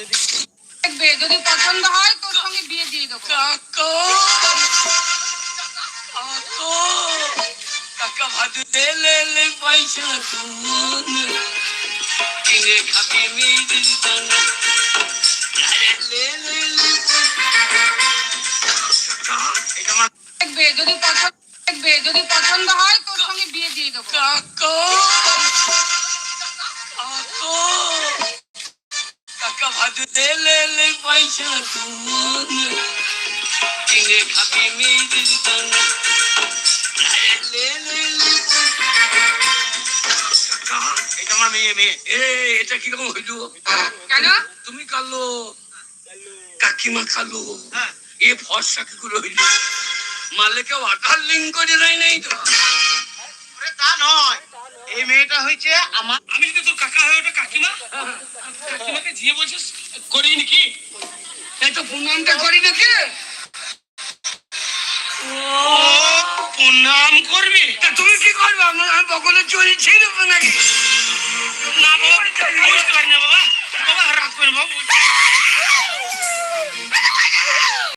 যদি দেখবে যদি পছন্দ হয় তোর সঙ্গে বিয়ে দিয়ে দেবো কাকা কাকা কাকা ভাত দে লে লে পয়সা তুন কিনে খাবি মেয়েদের দানা আরে লে লে লে কাকা এটা আমার দেখবে যদি পছন্দ কাকা ভাত দে লে লে পয়সা তুন কিনে খাবি মেয়েদের দানা আরে লে লে লে কাকা এটা আমার মেয়ে মেয়ে। এ এটা কীরকম হইল? কেন? তুমি কালো। কাকিমা কালো। হ্যাঁ। এ ফর্সা কি করে হইল? মালিকে ওয়াটার লিঙ্ক করে দেয় নাই তো। তা নয়। এই মেয়েটা হয়েছে আমার আমি যদি তোর কাকা হয়ে ওটা কাকিমা? কাকিমাকে জিয়ে বলছিস করি নাকি? এই তো প্রণামটা করি নাকি? প্রণাম করবি? তা তুমি কি করবে? আমার আমি বকলে চলছি নাকি? না বাবা বুঝতে পারি না বাবা। বাবা করে বাবা